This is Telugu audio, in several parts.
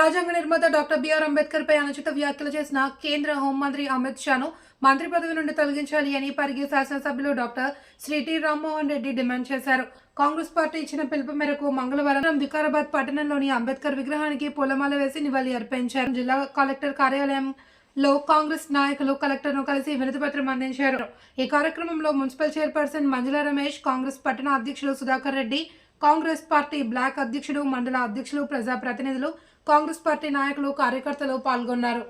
రాజ్యాంగ నిర్మాత డాక్టర్ బిఆర్ అంబేద్కర్ పై అనుచిత వ్యాఖ్యలు చేసిన కేంద్ర హోంమంత్రి అమిత్ షాను మంత్రి పదవి నుండి తొలగించాలి అని పరిగి శాసనసభ్యులు doctor Shri T Rammohan Reddy demand చేశారు. కాంగ్రెస్ పార్టీ ఇచ్చిన పిలుపు మేరకు మంగళవారం వికారాబాద్ పట్టణంలోని అంబేద్కర్ విగ్రహానికి పూలమాల వేసి నివాళి అర్పించారు. జిల్లా కలెక్టర్ కార్యాలయం లో కాంగ్రెస్ నాయకులు కలెక్టర్ను కలిసి వినతిపత్రం అందించారు. ఈ కార్యక్రమంలో మున్సిపల్ చైర్పర్సన్ మంజుల రమేష్ కాంగ్రెస్ పట్టణ అధ్యక్షులు సుధాకర్ రెడ్డి కాంగ్రెస్ పార్టీ బ్లాక్ అధ్యక్షుడు మండల అధ్యక్షులు ప్రజాప్రతినిధులు కాంగ్రెస్ పార్టీ నాయకులు కార్యకర్తలు పాల్గొన్నారు.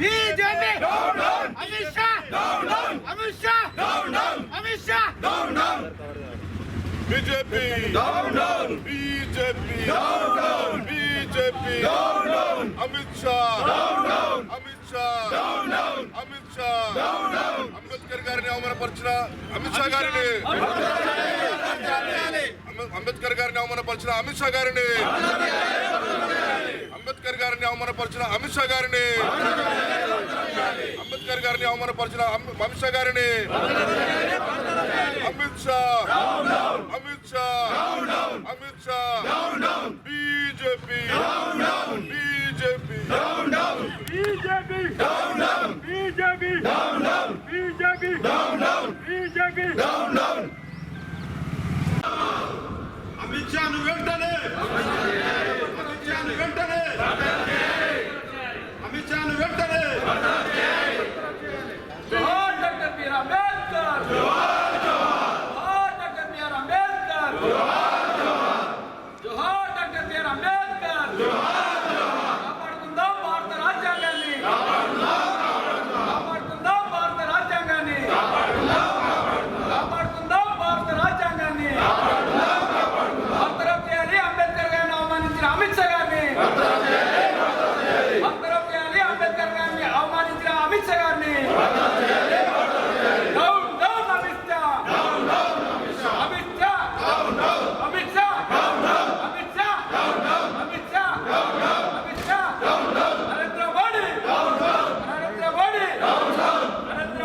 BJP Amit Shah Amit Shah Amit Shah BJP down down BJP down down BJP down down Amit Shah. Amit Shah. Ambedkar గారిని అవమానపరిచిన అమిత్ షా గారిని. అంబే- అంబేద్కర్ గారిని అవమానపరిచిన అమిత్ షా గారిని. అంబేద్కర్ గారిని అవమానపరిచిన అమిత్ షా గారిని. అంబేద్కర్ గారిని అవమానపరిచిన అమ్- అమిత్ షా గారిని. Amit Shah. Amit Shah. Amit Shah. BJP BJP BJP BJP BJP Amit Shah ను వెంటనే అమిత్ షా ను వెంటనే అమిత్ షా ను వెంటనే జోహార్ డాక్టర్ బి ఆర్ అంబేద్కర్ జోహార్ జోహార్ డాక్టర్ బి ఆర్ అంబేద్కర్ జోహార్ జోహార్ డాక్టర్ బి ఆర్ అంబేద్కర్ జోహార్ కాపాడుకుందాం భారత రాజ్యాంగాన్ని కాపాడుకుందాం భారత రాజ్యాంగాన్ని కాపాడుకుందాం భారత రాజ్యాంగాన్ని బర్తరఫ్ చేయాలి అంబేద్కర్ గారిని అవమానించిన అమిత్ షా గారిని బర్తరఫ్ చేయాలి అంబేద్కర్ గారిని అవమానించిన అమిత్ షా గారిని డౌన్ డౌన్ అమిత్ షా అమిత్ షా అమిత్ షా అమిత్ షా అమిత్ షా అమిత్ షా నరేంద్ర మోడీ నరేంద్ర మోడీ నరేంద్ర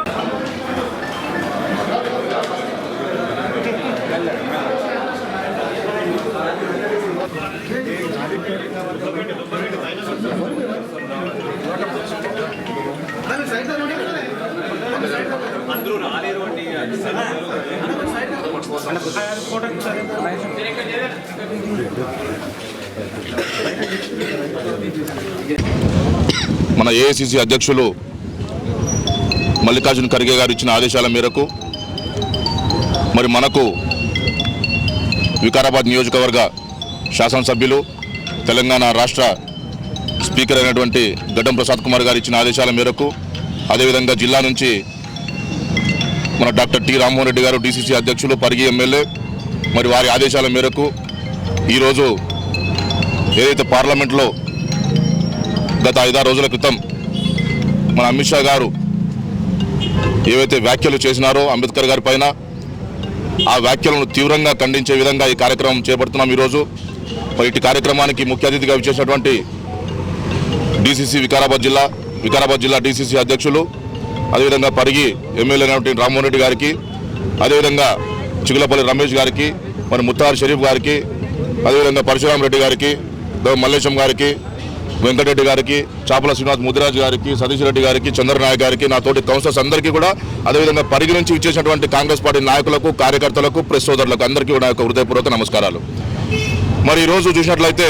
మన ఏఐసిసి అధ్యక్షులు మల్లికార్జున ఖర్గే గారు ఇచ్చిన ఆదేశాల మేరకు మరి మనకు వికారాబాద్ నియోజకవర్గ శాసనసభ్యులు తెలంగాణ రాష్ట్ర స్పీకర్ అయినటువంటి గడ్డం ప్రసాద్ కుమార్ గారు ఇచ్చిన ఆదేశాల మేరకు అదేవిధంగా జిల్లా నుంచి మన డాక్టర్ టి రామ్మోహన్ రెడ్డి గారు డీసీసీ అధ్యక్షులు పరిగి ఎమ్మెల్యే మరి వారి ఆదేశాల మేరకు ఈరోజు ఏదైతే పార్లమెంట్లో గత ఐదారు రోజుల క్రితం మన అమిత్ షా గారు ఏవైతే వ్యాఖ్యలు చేసినారో అంబేద్కర్ గారి పైన ఆ వ్యాఖ్యలను తీవ్రంగా ఖండించే విధంగా ఈ కార్యక్రమం చేపడుతున్నాం ఈరోజు. ఇటు కార్యక్రమానికి ముఖ్య అతిథిగా విచ్చేసినటువంటి డీసీసీ వికారాబాద్ జిల్లా వికారాబాద్ జిల్లా డీసీసీ అధ్యక్షులు అదేవిధంగా పరిగి ఎమ్మెల్యే అయినటువంటి రామ్మోహన్ రెడ్డి గారికి అదేవిధంగా చిగులపల్లి రమేష్ గారికి మరి ముత్తార్ షరీఫ్ గారికి అదేవిధంగా పరశురామ్ రెడ్డి గారికి మల్లేశం గారికి వెంకటరెడ్డి గారికి చాపల శ్రీనివాస్ ముదిరాజు గారికి సతీష్ రెడ్డి గారికి చంద్రనాయక్ గారికి నా తోటి కౌన్సిలర్స్ అందరికీ కూడా అదేవిధంగా పరిగి నుంచి ఇచ్చేసినటువంటి కాంగ్రెస్ పార్టీ నాయకులకు కార్యకర్తలకు ప్రెస్ సోదరులకు అందరికీ కూడా హృదయపూర్వక నమస్కారాలు. మరి ఈరోజు చూసినట్లయితే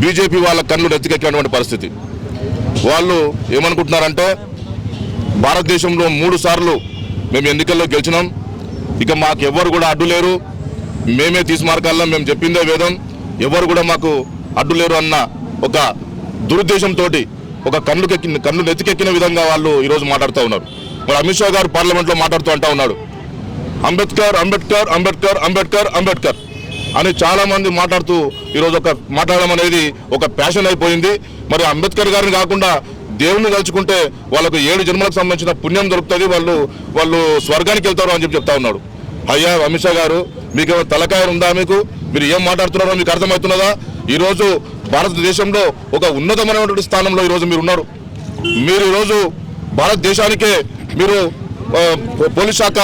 బీజేపీ వాళ్ళ కళ్ళు నెత్తికెక్కినటువంటి పరిస్థితి. వాళ్ళు ఏమనుకుంటున్నారంటే భారతదేశంలో మూడు సార్లు మేము ఎన్నికల్లో గెలిచినాం. ఇక మాకు ఎవ్వరు కూడా అడ్డు లేరు. మేమే తీసి మార్గాల్లో మేము చెప్పిందే వేదం. ఎవరు కూడా మాకు అడ్డు లేరు అన్న ఒక దురుద్దేశంతో ఒక కన్నుకెక్కి కన్ను నెత్తికెక్కిన విధంగా వాళ్ళు ఈరోజు మాట్లాడుతూ ఉన్నారు. మరి అమిత్ షా గారు పార్లమెంట్లో మాట్లాడుతూ అంటూ ఉన్నాడు అంబేద్కర్ అంబేద్కర్ అంబేద్కర్ అంబేద్కర్ అంబేద్కర్. అని చాలా మంది మాట్లాడుతూ ఈరోజు ఒక మాట్లాడడం అనేది ఒక ప్యాషన్ అయిపోయింది. మరి అంబేద్కర్ గారిని కాకుండా దేవుణ్ణి తలుచుకుంటే వాళ్ళకు ఏడు జన్మలకు సంబంధించిన పుణ్యం దొరుకుతుంది. వాళ్ళు వాళ్ళు స్వర్గానికి వెళ్తారు అని చెప్పి చెప్తా ఉన్నాడు. అయ్యా అమిత్ షా గారు మీకు తలకాయ ఉందా మీకు? మీరు ఏం మాట్లాడుతున్నారో మీకు అర్థమవుతున్నదా? ఈరోజు భారతదేశంలో ఒక ఉన్నతమైనటువంటి స్థానంలో ఈరోజు మీరు ఉన్నారు. మీరు ఈరోజు భారతదేశానికే మీరు పోలీస్ శాఖ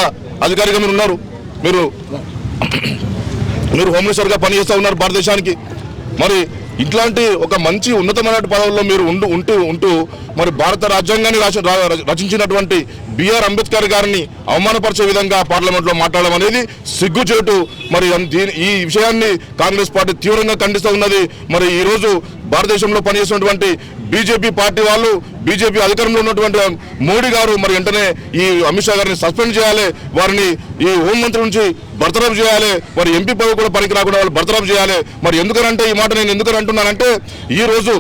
అధికారిగా మీరు ఉన్నారు. మీరు మీరు హోమ్ మినిస్టర్గా పనిచేస్తూ ఉన్నారు భారతదేశానికి. మరి ఇట్లాంటి ఒక మంచి ఉన్నతమైన పదవుల్లో మీరు ఉండు ఉంటూ ఉంటూ మరి భారత రాజ్యాంగాన్ని రచించినటువంటి బిఆర్ అంబేద్కర్ గారిని అవమానపరిచే విధంగా పార్లమెంట్లో మాట్లాడడం అనేది సిగ్గుచేటు. మరి ఈ విషయాన్ని కాంగ్రెస్ పార్టీ తీవ్రంగా ఖండిస్తూ ఉన్నది. మరి ఈరోజు భారతదేశంలో పనిచేస్తున్నటువంటి బీజేపీ పార్టీ వాళ్ళు బీజేపీ అధికారంలో ఉన్నటువంటి మోడీ గారు మరి వెంటనే ఈ అమిత్ షా గారిని సస్పెండ్ చేయాలి వారిని ఈ హోంమంత్రి నుంచి బర్తరఫ్ చేయాలి వారి ఎంపీ పదవి కూడా పనికి రాకుండా వాళ్ళు బర్తరఫ్ చేయాలి. మరి ఎందుకనంటే ఈ మాట నేను ఎందుకని అంటున్నానంటే ఈ రోజు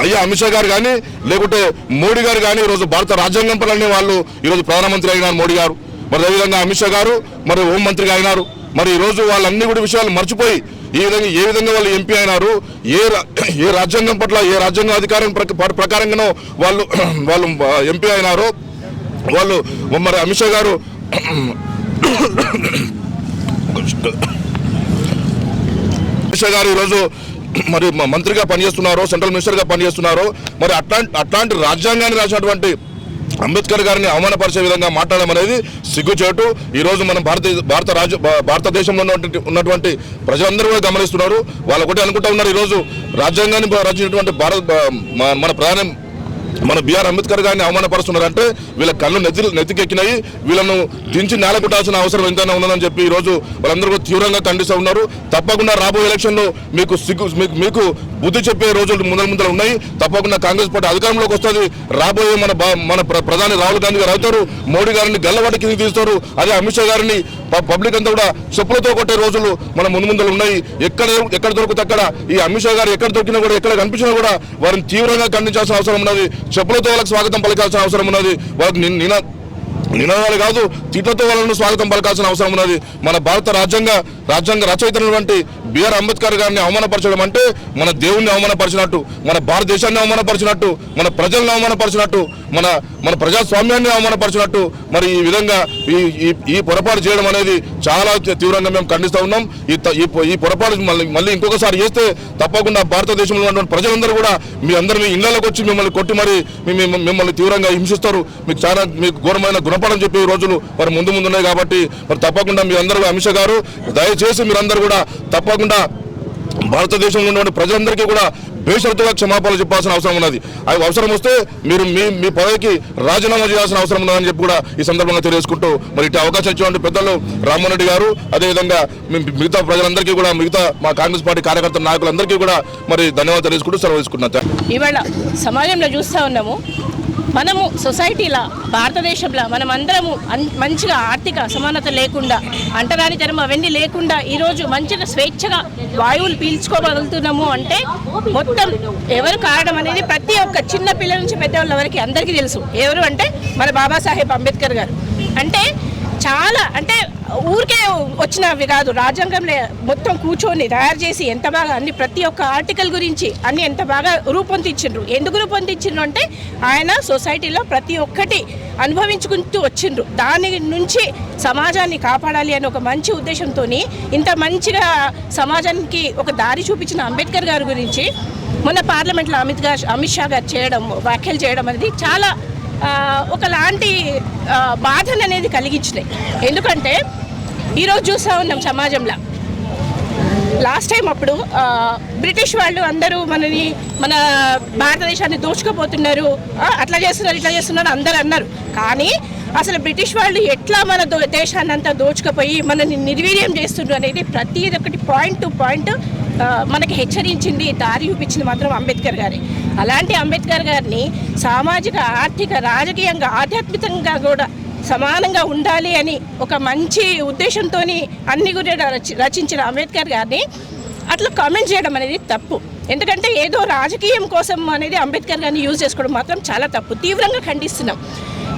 అయ్యా అమిత్ షా గారు కానీ లేకుంటే మోడీ గారు కానీ ఈరోజు భారత రాజ్యాంగం పనులని వాళ్ళు ఈరోజు ప్రధానమంత్రి అయినారు మోడీ గారు. మరి అదేవిధంగా అమిత్ షా గారు మరి హోంమంత్రిగా అయినారు. మరి ఈరోజు వాళ్ళన్ని కూడా విషయాలు మర్చిపోయి ఈ విధంగా ఏ విధంగా వాళ్ళు ఎంపీ అయినారు ఏ రా- ఏ రాజ్యాంగం పట్ల ఏ రాజ్యాంగ అధికారం ప్రకారంగానో వాళ్ళు వాళ్ళు ఎంపీ అయినారో. వాళ్ళు మరి అమిత్ షా గారు అమిత్ షా గారు ఈరోజు మరి మంత్రిగా పనిచేస్తున్నారు సెంట్రల్ మినిస్టర్గా పనిచేస్తున్నారో. మరి అట్లాంటి అట్లాంటి రాజ్యాంగాన్ని రాసినటువంటి అంబేద్కర్ గారిని అవమానపరిచే విధంగా మాట్లాడడం అనేది సిగ్గుచేటు. ఈరోజు మనం భారత భారత రాజ్య భారతదేశంలో ఉన్నటువంటి ఉన్నటువంటి ప్రజలందరూ కూడా గమనిస్తున్నారు. వాళ్ళు ఒకటి అనుకుంటా ఉన్నారు ఈరోజు రాజ్యాంగాన్ని రచించినటువంటి భారత మన మన ప్రధాని మన బిఆర్ అంబేద్కర్ గారిని అవమానపరుస్తున్నారంటే వీళ్ళ కళ్ళు నెత్తి నెత్తికెక్కినాయి. వీళ్ళను దించి నేలకొట్టాల్సిన అవసరం ఎంతైనా ఉన్నదని చెప్పి ఈ రోజు వాళ్ళందరూ కూడా తీవ్రంగా ఖండిస్తూ ఉన్నారు. తప్పకుండా రాబోయే ఎలక్షన్లో మీకు సిగ్గు మీకు మీకు బుద్ధి చెప్పే రోజులు ముందర ముందర ఉన్నాయి. తప్పకుండా కాంగ్రెస్ పార్టీ అధికారంలోకి వస్తుంది. రాబోయే మన బా- మన ప్ర- ప్రధాని రాహుల్ గాంధీ గారు అవుతారు. మోడీ గారిని గల్లవాటి కింద తీస్తారు. అదే అమిత్ షా గారిని పబ్లిక్ అంతా కూడా చెప్పులతో కొట్టే రోజులు మన ముందు ముందర ఉన్నాయి. ఎక్కడ ఎక్కడ దొరికితే అక్కడ ఈ అమిత్ షా గారు ఎక్కడ దొరికినా కూడా ఎక్కడ కనిపించినా కూడా వారిని తీవ్రంగా ఖండించాల్సిన అవసరం ఉన్నది. చెప్పులతో వాళ్ళకి స్వాగతం పలకాల్సిన అవసరం ఉన్నది. వాళ్ళకి నిన్న నినాదాలు కాదు తిట్లతో వాళ్ళను స్వాగతం పలకాల్సిన అవసరం ఉన్నది. మన భారత రాజ్యాంగ రాజ్యాంగ రచయితటువంటి బిఆర్ అంబేద్కర్ గారిని అవమానపరచడం అంటే మన దేవుణ్ణి అవమానపరిచినట్టు మన భారతదేశాన్ని అవమానపరిచినట్టు మన ప్రజలను అవమానపరిచినట్టు మన మన ప్రజాస్వామ్యాన్ని అవమానపరిచినట్టు మరి ఈ విధంగా ఈ ఈ- పొరపాటు చేయడం అనేది చాలా తీవ్రంగా మేము ఖండిస్తూ ఉన్నాం. ఈ పొరపాటు మళ్ళీ మళ్ళీ ఇంకొకసారి చేస్తే తప్పకుండా భారతదేశంలో ఉన్నటువంటి ప్రజలందరూ కూడా మీ అందరు మీ ఇళ్ళలోకి వచ్చి మిమ్మల్ని కొట్టి మరి మిమ్మల్ని తీవ్రంగా హింసిస్తారు. మీకు చాలా మీకు ఘోరమైన గుణపాఠం చెప్పే రోజులు మరి ముందు ముందు ఉన్నాయి కాబట్టి మరి తప్పకుండా మీ అందరూ అమిత్ గారు దయ దయచేసి మీరందరూ కూడా తప్పకుండా భారతదేశంలో ఉన్నటువంటి ప్రజలందరికీ కూడా బేషరతుగా క్షమాపణలు చెప్పాల్సిన అవసరం ఉన్నది. అవి అవసరం వస్తే మీరు మీ మీ పదవికి రాజీనామా చేయాల్సిన అవసరం ఉన్నదని చెప్పి కూడా ఈ సందర్భంగా తెలియజేసుకుంటూ మరి ఇటు అవకాశం ఇచ్చినటువంటి పెద్దలు రామ్మోహన్ రెడ్డి గారు అదేవిధంగా మిగతా ప్రజలందరికీ కూడా మిగతా మా కాంగ్రెస్ పార్టీ కార్యకర్త నాయకులందరికీ కూడా మరి ధన్యవాదాలు తెలియజేసుకుంటూ సెలవు తీసుకున్నా ఇవాళ సమాజంలో చూస్తూ ఉన్నాము. మనము సొసైటీలో భారతదేశంలో మనం అందరము మంచిగా ఆర్థిక అసమానత లేకుండా అంటరానితనం అవన్నీ లేకుండా ఈరోజు మంచిగా స్వేచ్ఛగా వాయువులు పీల్చుకోగలుగుతున్నాము అంటే మొత్తం ఎవరు కారణం అనేది ప్రతి ఒక్క చిన్న పిల్లల నుంచి పెద్దవాళ్ళ వరకు అందరికీ తెలుసు. ఎవరు అంటే మన బాబాసాహెబ్ అంబేద్కర్ గారు. అంటే చాలా అంటే ఊరికే వచ్చినవి కాదు. రాజ్యాంగంలో మొత్తం కూర్చొని తయారు చేసి ఎంత బాగా అన్ని ప్రతి ఒక్క ఆర్టికల్ గురించి అన్ని ఎంత బాగా రూపొందించిండ్రు? ఎందుకు రూపొందించిండ్రు అంటే ఆయన సొసైటీలో ప్రతి ఒక్కటి అనుభవించుకుంటూ వచ్చిండ్రు. దాని నుంచి సమాజాన్ని కాపాడాలి అనే ఒక మంచి ఉద్దేశంతో ఇంత మంచిగా సమాజానికి ఒక దారి చూపించిన అంబేద్కర్ గారి గురించి మొన్న పార్లమెంట్లో అమిత్ గారు అమిత్ షా గారు చేయడం వ్యాఖ్యలు చేయడం అనేది చాలా ఒకలాంటి బాధను అనేది కలిగించినాయి. ఎందుకంటే ఈరోజు చూస్తూ ఉన్నాం సమాజంలో. లాస్ట్ టైం అప్పుడు బ్రిటిష్ వాళ్ళు అందరూ మనని మన భారతదేశాన్ని దోచుకోపోతున్నారు అట్లా చేస్తున్నారు ఇట్లా చేస్తున్నారు అందరూ అన్నారు. కానీ అసలు బ్రిటిష్ వాళ్ళు ఎట్లా మన దో దేశాన్ని అంతా దోచుకుపోయి మనని నిర్వీర్యం చేస్తున్నారు అనేది ప్రతి ఒక్కటి పాయింట్ టు పాయింట్ మనకి హెచ్చరించింది దారి చూపించింది మాత్రం అంబేద్కర్ గారి. అలాంటి అంబేద్కర్ గారిని సామాజిక ఆర్థిక రాజకీయంగా ఆధ్యాత్మికంగా కూడా సమానంగా ఉండాలి అని ఒక మంచి ఉద్దేశంతో అన్ని కూడా రచించిన అంబేద్కర్ గారిని అట్లా కామెంట్ చేయడం అనేది తప్పు. ఎందుకంటే ఏదో రాజకీయం కోసం అనేది అంబేద్కర్ గారిని యూజ్ చేసుకోవడం మాత్రం చాలా తప్పు. తీవ్రంగా ఖండిస్తున్నాం.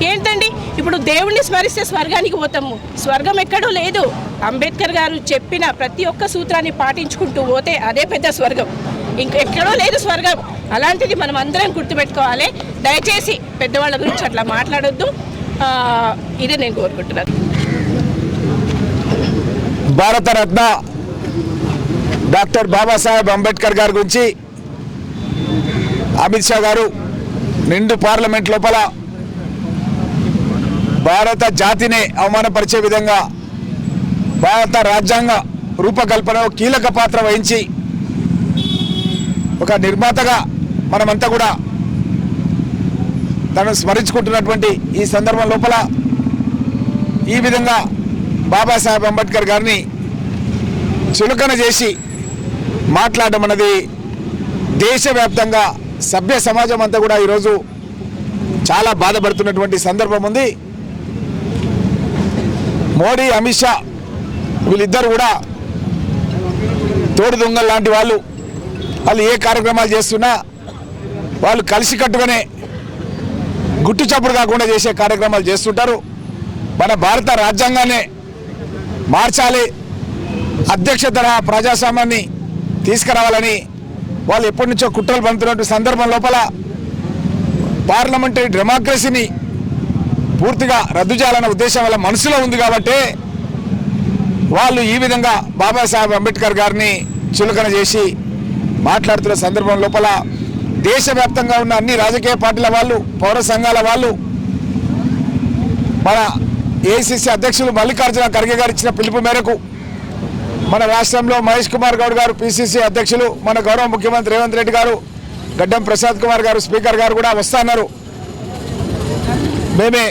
ఏంటండి? ఇప్పుడు దేవుణ్ణి స్మరిస్తే స్వర్గానికి పోతాము. స్వర్గం ఎక్కడో లేదు. అంబేద్కర్ గారు చెప్పిన ప్రతి ఒక్క సూత్రాన్ని పాటించుకుంటూ పోతే అదే పెద్ద స్వర్గం. ఇంకెక్కడో లేదు స్వర్గం. అలాంటిది మనం అందరం గుర్తుపెట్టుకోవాలి. దయచేసి పెద్దవాళ్ళ గురించి అట్లా మాట్లాడొద్దు. ఇదే నేను కోరుకుంటున్నాను. భారతరత్న డాక్టర్ బాబాసాహెబ్ అంబేద్కర్ గారి గురించి అమిత్ షా గారు నిండు పార్లమెంట్ లోపల భారత జాతిని అవమానపరిచే విధంగా భారత రాజ్యాంగ రూపకల్పనలో కీలక పాత్ర వహించి ఒక నిర్మాతగా మనమంతా కూడా తను స్మరించుకుంటున్నటువంటి ఈ సందర్భం లోపల ఈ విధంగా బాబాసాహెబ్ అంబేద్కర్ గారిని చులకన చేసి మాట్లాడడం అన్నది దేశవ్యాప్తంగా సభ్య సమాజం అంతా కూడా ఈరోజు చాలా బాధపడుతున్నటువంటి సందర్భం ఉంది. మోడీ అమిత్ షా వీళ్ళిద్దరు కూడా తోడు దొంగలు లాంటి వాళ్ళు. వాళ్ళు ఏ కార్యక్రమాలు చేస్తున్నా వాళ్ళు కలిసికట్టుగానే గుట్టు చప్పుడు కాకుండా చేసే కార్యక్రమాలు చేస్తుంటారు. మన భారత రాజ్యాంగాన్ని మార్చాలి. అధ్యక్ష తరహా ప్రజాస్వామ్యాన్ని తీసుకురావాలని వాళ్ళు ఎప్పటి నుంచో కుట్రలు పండుతున్నటువంటి సందర్భం లోపల పార్లమెంటరీ డెమోక్రసీని పూర్తిగా రద్దు చేయాలన్న ఉద్దేశం వాళ్ళ మనసులో ఉంది కాబట్టి వాళ్ళు ఈ విధంగా బాబాసాహెబ్ అంబేద్కర్ గారిని చులకన చేసి మాట్లాడుతున్న సందర్భం లోపల దేశవ్యాప్తంగా ఉన్న అన్ని రాజకీయ పార్టీల వాళ్ళు పౌర సంఘాల వాళ్ళు మన ఏఐసిసి అధ్యక్షులు మల్లికార్జున ఖర్గే గారు ఇచ్చిన పిలుపు మేరకు మన రాష్ట్రంలో మహేష్ కుమార్ గౌడ్ గారు పిసిసి అధ్యక్షులు మన గౌరవ ముఖ్యమంత్రి రేవంత్ రెడ్డి గారు గడ్డం ప్రసాద్ కుమార్ గారు స్పీకర్ గారు కూడా వస్తున్నారు మేమే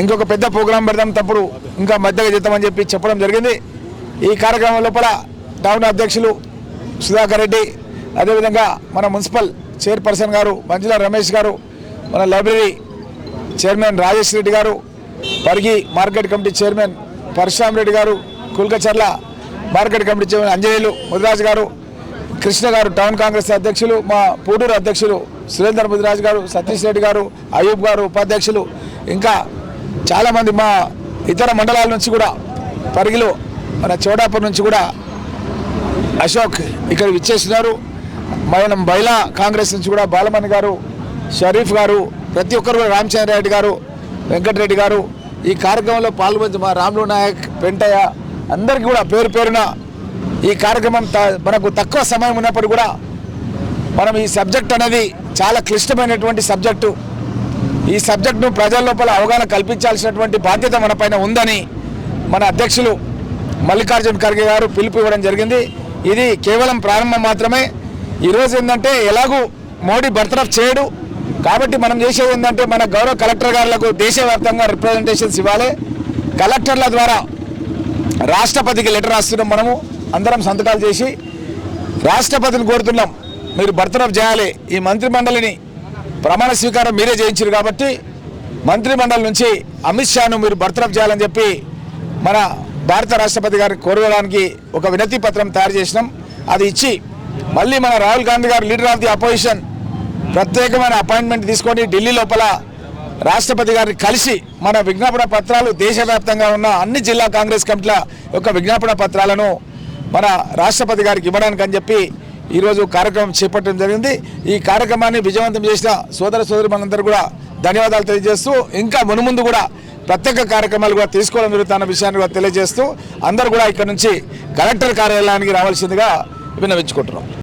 ఇంకొక పెద్ద ప్రోగ్రాం పెడదాం తప్పుడు ఇంకా మధ్యగా చేద్దామని చెప్పి చెప్పడం జరిగింది. ఈ కార్యక్రమం లోపల టౌన్ అధ్యక్షులు సుధాకర్ రెడ్డి అదేవిధంగా మన మున్సిపల్ చైర్పర్సన్ గారు మంజుల రమేష్ గారు మన లైబ్రరీ చైర్మన్ రాజేష్ రెడ్డి గారు Parigi market committee chairman Parashuram Reddy గారు Kulkacharla market committee chairman Anjaneyulu Mudiraj గారు కృష్ణ గారు టౌన్ కాంగ్రెస్ అధ్యక్షులు మా పూడూరు అధ్యక్షులు సురేందర్ ముదిరాజ్ గారు సతీష్ రెడ్డి గారు అయూబ్ గారు ఉపాధ్యక్షులు ఇంకా చాలామంది మా ఇతర మండలాల నుంచి కూడా పరిగిలో మన చోడాపూర్ నుంచి కూడా అశోక్ ఇక్కడ విచ్చేస్తున్నారు. మన మహిళా కాంగ్రెస్ నుంచి కూడా బాలమణి గారు షరీఫ్ గారు ప్రతి ఒక్కరు కూడా రామచంద్ర రెడ్డి గారు వెంకటరెడ్డి గారు ఈ కార్యక్రమంలో పాల్గొంది మా రాములు నాయక్ పెంటయ్య అందరికీ కూడా పేరు పేరున ఈ కార్యక్రమం త- మనకు తక్కువ సమయం ఉన్నప్పుడు కూడా మనం ఈ సబ్జెక్ట్ అనేది చాలా క్లిష్టమైనటువంటి సబ్జెక్టు. ఈ సబ్జెక్టును ప్రజల లోపల అవగాహన కల్పించాల్సినటువంటి బాధ్యత మన పైన ఉందని మన అధ్యక్షులు మల్లికార్జున ఖర్గే గారు పిలుపు ఇవ్వడం జరిగింది. ఇది కేవలం ప్రారంభం మాత్రమే. ఈరోజు ఏంటంటే ఎలాగూ మోడీ బర్తరఫ్ చేయడు. కాబట్టి మనం చేసేది ఏంటంటే మన గౌరవ కలెక్టర్ గారులకు దేశవ్యాప్తంగా రిప్రజెంటేషన్స్ ఇవ్వాలి. కలెక్టర్ల ద్వారా రాష్ట్రపతికి లెటర్ రాస్తున్నాం మనము. అందరం సంతకాలు చేసి రాష్ట్రపతిని కోరుతున్నాం. మీరు బర్తరఫ్ చేయాలి. ఈ మంత్రి మండలిని ప్రమాణ స్వీకారం మీరే చేయించారు కాబట్టి మంత్రి మండలి నుంచి అమిత్ షాను మీరు బర్తరఫ్ చేయాలని చెప్పి మన భారత రాష్ట్రపతి గారిని కోరడానికి ఒక వినతి పత్రం తయారు చేసినాం. అది ఇచ్చి మళ్ళీ మన Rahul Gandhi garu leader of the opposition ప్రత్యేకమైన అపాయింట్మెంట్ తీసుకొని ఢిల్లీ లోపల రాష్ట్రపతి గారిని కలిసి మన విజ్ఞాపన పత్రాలు దేశవ్యాప్తంగా ఉన్న అన్ని జిల్లా కాంగ్రెస్ కమిటీల యొక్క విజ్ఞాపన పత్రాలను మన రాష్ట్రపతి గారికి ఇవ్వడానికి అని చెప్పి ఈరోజు కార్యక్రమం చేపట్టడం జరిగింది. ఈ కార్యక్రమాన్ని విజయవంతం చేసిన సోదర సోదరి మనందరూ కూడా ధన్యవాదాలు తెలియజేస్తూ ఇంకా మునుముందు కూడా ప్రత్యేక కార్యక్రమాలు కూడా తీసుకోవడం జరుగుతున్న విషయాన్ని కూడా తెలియజేస్తూ అందరూ కూడా ఇక్కడ నుంచి కలెక్టర్ కార్యాలయానికి రావాల్సిందిగా విన్నవించుకుంటున్నాం.